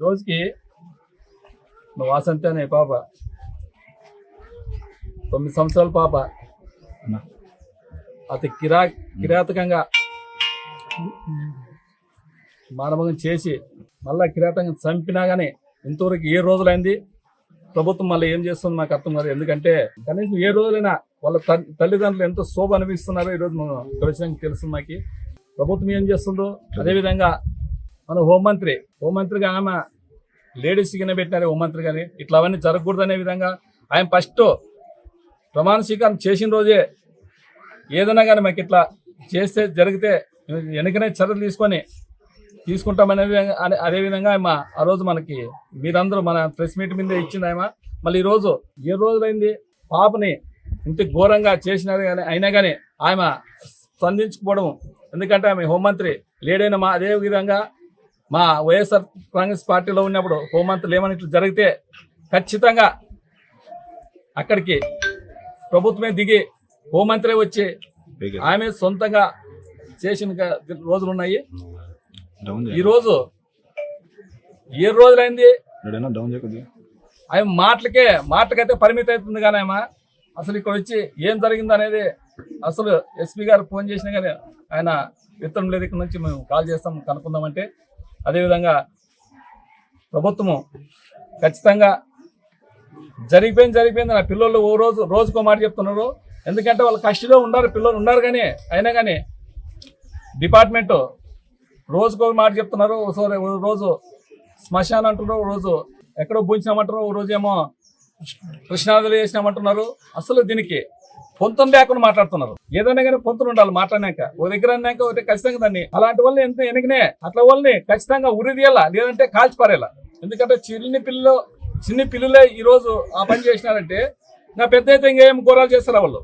రోజుకి మా వాసంతి అనే పాప తొమ్మిది సంవత్సరాల పాప. అతి కిరా కిరాతకంగా మానభంగం చేసి మళ్ళా కిరాతకంగా చంపినా కానీ ఇంతవరకు ఏ రోజులైంది? ప్రభుత్వం మళ్ళీ ఏం చేస్తుంది మాకు అర్థం కాదు. ఎందుకంటే కనీసం ఏ రోజులైనా వాళ్ళ తల్లి- తల్లిదండ్రులు ఎంతో శోభ అనిపిస్తున్నారో ఈరోజు మనం విషయం తెలుస్తుంది మాకు. ప్రభుత్వం ఏం చేస్తుందో? అదేవిధంగా మన హోంమంత్రి హోంమంత్రిగా ఆమె లేడీస్ కింద పెట్టినారు హోంమంత్రి గారి ఇట్లా అవన్నీ జరగకూడదు అనే విధంగా ఆయన ఫస్ట్ ప్రమాణ స్వీకారం చేసిన రోజే ఏదైనా కానీ మాకు ఇట్లా చేస్తే జరిగితే వెనకనే చర్యలు తీసుకొని తీసుకుంటామనే విధంగా అదే- విధంగా ఆమె ఆ రోజు మనకి మీరందరూ మన ప్రెస్ మీట్ మీద ఇచ్చింది ఆమె. మళ్ళీ ఈ రోజు ఏ రోజులైంది పాపని ఇంత ఘోరంగా చేసినారు కానీ అయినా కానీ ఆమె స్పందించకపోవడం. ఎందుకంటే ఆమె హోంమంత్రి లేడైన మా అదే విధంగా మా వైఎస్ఆర్ కాంగ్రెస్ పార్టీలో ఉన్నప్పుడు హోంమంత్రులు ఏమైనా ఇట్లా జరిగితే ఖచ్చితంగా అక్కడికి ప్రభుత్వమే దిగి హోంమంత్రి వచ్చి ఆమె సొంతంగా చేసిన రోజులు ఉన్నాయి. ఈ రోజు ఏ రోజులైంది? ఆమె మాటలకే మాటలకైతే పరిమితి అవుతుంది కానీ ఆమె అసలు ఇక్కడ వచ్చి ఏం జరిగింది అనేది అసలు ఎస్పీ గారు ఫోన్ చేసినా కానీ ఆయన విత్తనం లేదు ఇక్కడ నుంచి మేము కాల్ చేస్తాం కనుక్కుందామంటే అదేవిధంగా ప్రభుత్వము ఖచ్చితంగా జరిగిపోయింది జరిగిపోయింది నా పిల్లలు ఓ రోజు రోజుకో మాట చెప్తున్నారు. ఎందుకంటే వాళ్ళ కష్టలో ఉన్నారు పిల్లలు ఉన్నారు కానీ అయినా కానీ డిపార్ట్మెంటు రోజుకో మాట చెప్తున్నారు. ఒకసారి రోజు శ్మశానం అంటున్నారు రోజు ఎక్కడో భూంచినామంటున్నారు ఓ రోజు ఏమో కృష్ణాదులు చేసినామంటున్నారు అసలు దీనికి పొంతం లేకుండా మాట్లాడుతున్నారు. ఏదైనా కానీ పొంతులు ఉండాలి మాట్లాడినాక. ఓ దగ్గర అన్నాక ఒకటి ఖచ్చితంగా దాన్ని అలాంటి వాళ్ళని ఎంత వెనకనే అట్లా వాళ్ళని ఖచ్చితంగా ఉరిదీయాలా లేదంటే కాల్చిపారేలా ఎందుకంటే చిన్ని పిల్లలు చిన్ని పిల్లలే ఈరోజు ఆ పని చేసినారంటే నా పెద్ద అయితే ఇంకేం ఘోరాలు చేస్తారు వాళ్ళు.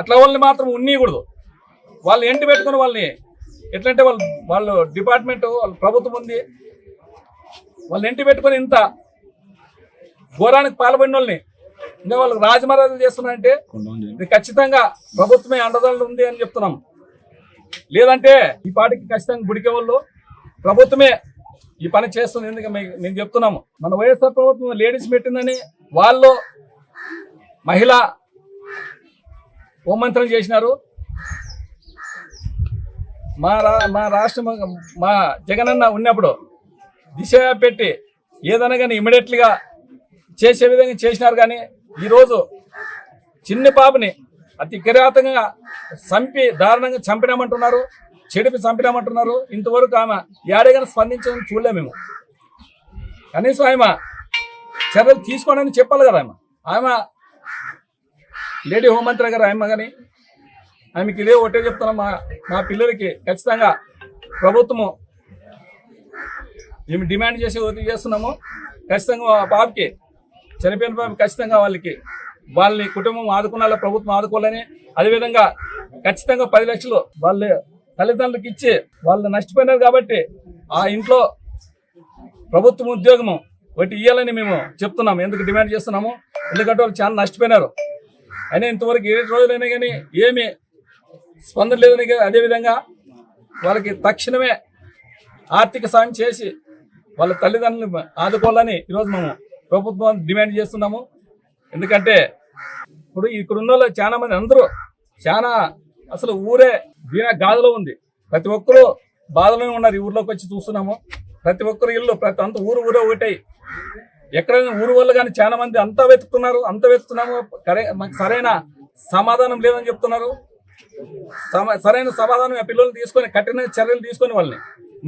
అట్లా వాళ్ళని మాత్రం ఉన్నీయకూడదు. వాళ్ళు ఎంటి పెట్టుకుని వాళ్ళని ఎట్లంటే వాళ్ళు వాళ్ళు డిపార్ట్మెంట్ వాళ్ళ ప్రభుత్వం ఉంది. వాళ్ళు ఎంటి పెట్టుకొని ఇంత ఘోరానికి పాల్పడిన వాళ్ళని ఇంకా వాళ్ళకి రాజమర్యాదలు చేస్తున్నారంటే ఇది ఖచ్చితంగా ప్రభుత్వమే అండదండలు ఉంది అని చెప్తున్నాం. లేదంటే ఈ పాటికి ఖచ్చితంగా గుడికే వాళ్ళు ప్రభుత్వమే ఈ పని చేస్తుంది ఎందుకు మేము చెప్తున్నాము. మన వైఎస్ఆర్ ప్రభుత్వం లేడీస్ పెట్టిందని వాళ్ళు మహిళ హోంమంత్రం చేసినారు. మా రా మా రాష్ట్రం మా జగనన్న ఉన్నప్పుడు దిశ పెట్టి ఏదైనా కానీ ఇమీడియట్లీగా చేసే విధంగా చేసినారు కానీ ఈరోజు చిన్న పాపని అతి కిరాతంగా చంపి దారుణంగా చంపినామంటున్నారు. చెడిపి చంపినామంటున్నారు. ఇంతవరకు ఆమె ఏడైనా స్పందించడం చూడలేము మేము. కనీసం ఆమె చర్యలు తీసుకోనని చెప్పాలి కదా ఆమె. ఆమె లేడీ హోంమంత్రి గారు ఆమె కానీ ఆమెకి ఇదే ఒకటే చెప్తున్నాం. మా మా పిల్లలకి ఖచ్చితంగా ప్రభుత్వము మేము డిమాండ్ చేసి చేస్తున్నాము. ఖచ్చితంగా మా పాపకి చనిపోయిన పాపం ఖచ్చితంగా వాళ్ళకి వాళ్ళని కుటుంబం ఆదుకున్నాళ్ళ ప్రభుత్వం ఆదుకోవాలని అదేవిధంగా ఖచ్చితంగా పది లక్షలు వాళ్ళ తల్లిదండ్రులకు ఇచ్చి వాళ్ళు నష్టపోయినారు కాబట్టి ఆ ఇంట్లో ప్రభుత్వం ఉద్యోగము ఒకటి ఇవ్వాలని మేము చెప్తున్నాము ఎందుకు డిమాండ్ చేస్తున్నాము? ఎందుకంటే వాళ్ళు చాలా నష్టపోయినారు. అయినా ఇంతవరకు ఏడు రోజులైనా కానీ ఏమి స్పందన లేదని కానీ అదేవిధంగా వాళ్ళకి తక్షణమే ఆర్థిక సాయం చేసి వాళ్ళ తల్లిదండ్రులను ఆదుకోవాలని ఈరోజు మేము ప్రభుత్వం డిమాండ్ చేస్తున్నాము. ఎందుకంటే ఇప్పుడు ఇక్కడ ఉన్న వాళ్ళు చాలా మంది అందరూ చాలా అసలు ఊరే దీన గాథలో ఉంది. ప్రతి ఒక్కరూ బాధలోనే ఉన్నారు. ఈ ఊర్లోకి వచ్చి చూస్తున్నాము. ప్రతి ఒక్కరు ఇల్లు ప్రతి అంత ఊరు ఊరే ఒకటై ఎక్కడైనా ఊరు వాళ్ళు కానీ చాలా మంది అంతా వెతుకుతున్నారు. అంత వెతుకుతున్నాము. మాకు సరైన సమాధానం లేదని చెప్తున్నారు. సరైన సమాధానం ఆ పిల్లల్ని తీసుకొని కఠిన చర్యలు తీసుకొని వాళ్ళని.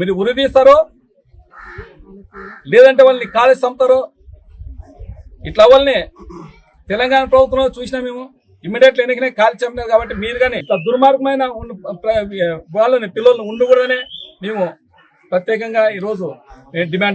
మీరు ఉరి తీస్తారో లేదంటే వాళ్ళని కాలేజ్ చంపుతారో ఇట్లా వాళ్ళని తెలంగాణ ప్రభుత్వంలో చూసినా మేము ఇమ్మీడియట్ ఎన్నికనే కాల్చి చంపినారు కాబట్టి మీరు కానీ ఇట్లా దుర్మార్గమైన వాళ్ళని పిల్లల్ని ఉండకూడదనే మేము ప్రత్యేకంగా ఈరోజు డిమాండ్